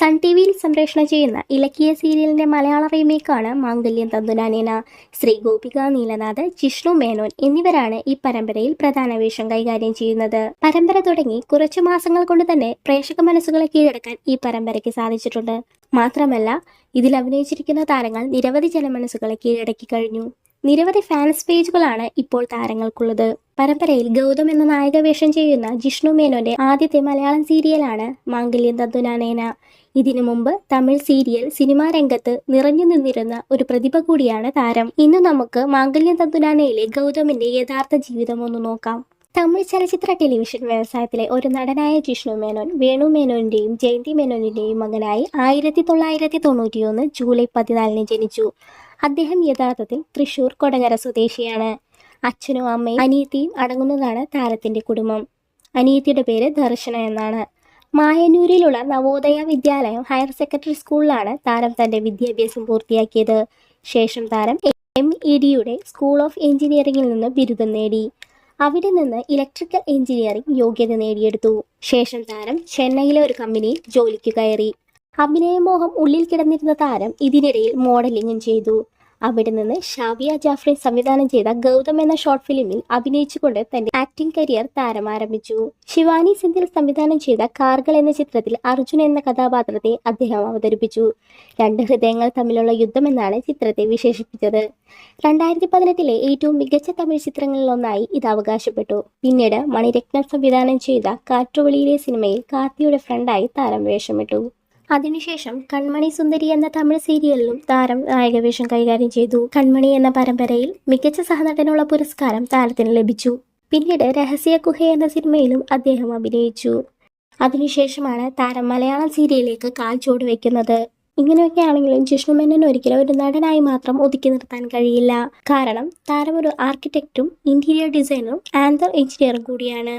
Sun T വിയിൽ സംപ്രേഷണം ചെയ്യുന്ന ഇലക്കിയ സീരിയലിന്റെ മലയാള റീമേക്കാണ് മാംഗല്യം തന്തുനാനേന. ശ്രീ ഗോപിക നീലനാഥ് ജിഷ്ണു മേനോൻ എന്നിവരാണ് ഈ പരമ്പരയിൽ പ്രധാന വേഷം കൈകാര്യം ചെയ്യുന്നത്. പരമ്പര തുടങ്ങി കുറച്ചു മാസങ്ങൾ കൊണ്ട് തന്നെ പ്രേക്ഷക മനസ്സുകളെ കീഴടക്കാൻ ഈ പരമ്പരയ്ക്ക് സാധിച്ചിട്ടുണ്ട്. മാത്രമല്ല ഇതിൽ അഭിനയിച്ചിരിക്കുന്ന താരങ്ങൾ നിരവധി ജനമനസ്സുകളെ കീഴടക്കി കഴിഞ്ഞു. നിരവധി ഫാൻസ് പേജുകളാണ് ഇപ്പോൾ താരങ്ങൾക്കുള്ളത്. പരമ്പരയിൽ ഗൗതം എന്ന നായക വേഷം ചെയ്യുന്ന ജിഷ്ണു മേനോന്റെ ആദ്യത്തെ മലയാളം സീരിയലാണ് മാംഗല്യം തദ്ദുനാനേന. ഇതിനു മുമ്പ് തമിഴ് സീരിയൽ സിനിമാ രംഗത്ത് നിറഞ്ഞു നിന്നിരുന്ന ഒരു പ്രതിഭ കൂടിയാണ് താരം. ഇന്ന് നമുക്ക് മാംഗല്യം തദ്ദുനാനയിലെ ഗൗതമിന്റെ യഥാർത്ഥ ജീവിതം ഒന്ന് നോക്കാം. തമിഴ് ചലച്ചിത്ര ടെലിവിഷൻ വ്യവസായത്തിലെ ഒരു നടനായ ജിഷ്ണു മേനോൻ വേണു മേനോന്റെയും ജയന്തി മേനോന്റെയും മകനായി ആയിരത്തി തൊള്ളായിരത്തി തൊണ്ണൂറ്റിയൊന്ന് ജൂലൈ പതിനാലിന് ജനിച്ചു. അദ്ദേഹം യഥാർത്ഥത്തിൽ തൃശൂർ കൊടകര സ്വദേശിയാണ്. അച്ഛനും അമ്മയും അനിയത്തിയും അടങ്ങുന്നതാണ് താരത്തിന്റെ കുടുംബം. അനിയത്തിയുടെ പേര് ദർശന എന്നാണ്. മായന്നൂരിലുള്ള നവോദയ വിദ്യാലയം ഹയർ സെക്കൻഡറി സ്കൂളിലാണ് താരം തന്റെ വിദ്യാഭ്യാസം പൂർത്തിയാക്കിയത്. ശേഷം താരം എം ഇ ഡിയുടെ സ്കൂൾ ഓഫ് എഞ്ചിനീയറിംഗിൽ നിന്ന് ബിരുദം നേടി. അവിടെ നിന്ന് ഇലക്ട്രിക്കൽ എഞ്ചിനീയറിംഗ് യോഗ്യത നേടിയെടുത്തു. ശേഷം താരം ചെന്നൈയിലെ ഒരു കമ്പനിയിൽ ജോലിക്ക് കയറി. അഭിനയമോഹം ഉള്ളിൽ കിടന്നിരുന്ന താരം ഇതിനിടയിൽ മോഡലിംഗും ചെയ്തു. അവിടെ നിന്ന് ഷാവിയ ജാഫ്രി സംവിധാനം ചെയ്ത ഗൗതം എന്ന ഷോർട്ട് ഫിലിമിൽ അഭിനയിച്ചുകൊണ്ട് തന്റെ ആക്ടിംഗ് കരിയർ താരം ആരംഭിച്ചു ശിവാനി സിന്ധിൽ സംവിധാനം ചെയ്ത കാർഗൾ എന്ന ചിത്രത്തിൽ അർജുൻ എന്ന കഥാപാത്രത്തെ അദ്ദേഹം അവതരിപ്പിച്ചു. രണ്ട് ഹൃദയങ്ങൾ തമ്മിലുള്ള യുദ്ധം എന്നാണ് ചിത്രത്തെ വിശേഷിപ്പിച്ചത്. രണ്ടായിരത്തി പതിനെട്ടിലെ ഏറ്റവും മികച്ച തമിഴ് ചിത്രങ്ങളിലൊന്നായി ഇത് അവകാശപ്പെട്ടു. പിന്നീട് മണിരത്നം സംവിധാനം ചെയ്ത കാറ്റുവളിയിലെ സിനിമയിൽ കാർത്തിയുടെ ഫ്രണ്ടായി താരം വേഷമിട്ടു. അതിനുശേഷം കൺമണി സുന്ദരി എന്ന തമിഴ് സീരിയലിലും താരം നായകവേഷം കൈകാര്യം ചെയ്തു. കൺമണി എന്ന പരമ്പരയിൽ മികച്ച സഹനടനുള്ള പുരസ്കാരം താരത്തിന് ലഭിച്ചു. പിന്നീട് രഹസ്യ ഗുഹ എന്ന സിനിമയിലും അദ്ദേഹം അഭിനയിച്ചു. അതിനുശേഷമാണ് താരം മലയാളം സീരിയലിലേക്ക് കാൽ ചുവടുവെക്കുന്നത് ഇങ്ങനെയൊക്കെ ആണെങ്കിലും ജിഷ്ണു മേനോൻ ഒരിക്കലും ഒരു നടനായി മാത്രം ഒതുക്കി നിർത്താൻ കഴിയില്ല. കാരണം താരം ഒരു ആർക്കിടെക്റ്റും ഇന്റീരിയർ ഡിസൈനറും ആന്തർ എഞ്ചിനീയറും കൂടിയാണ്.